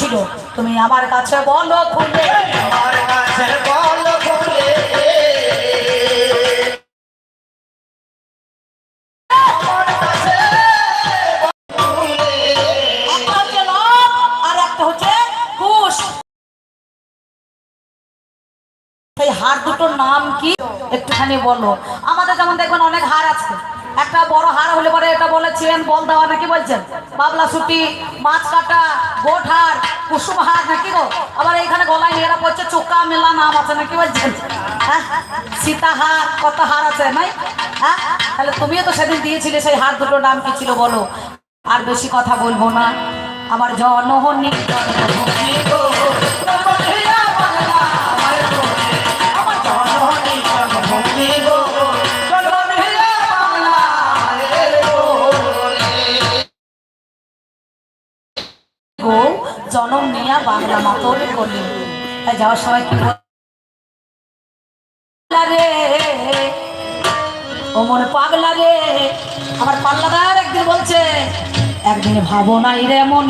ছিল। তুমি আমার কাছে বলো খুলে আমার কাছে বল খুলে সেই হার দুটোর নাম কি? একটুখানি বলো। আমাদের যেমন দেখবেন অনেক হার আছে। একটা বড় হার হলে পরে এটা বলেছিলেন বল দেওয়া নাকি বলছেন? বাবলা সুটি মাছ কাটা গোঠার কুসুম হার, নাকি গো? আবার এইখানে গলায় মেয়েরা পড়ছে, চোকা মেলা নাম আছে, নাকি বলছেন? হ্যাঁ? সীতা হার, কত হার আছে, নাই? হ্যাঁ? তাহলে তুমিও তো সেদিন দিয়েছিলে সেই হার দুটো নাম কি ছিল, বলো? আর বেশি কথা বলব না। আমার জনহনী, জনহনি গো জনম নেয়া বাংলা মাতর করলেন তাই যাওয়ার সময় কি রে। ও মনে পাগলা রে। আমার পাল্লাদার একদিন বলছে, একদিন ভাবো নাই রে মনে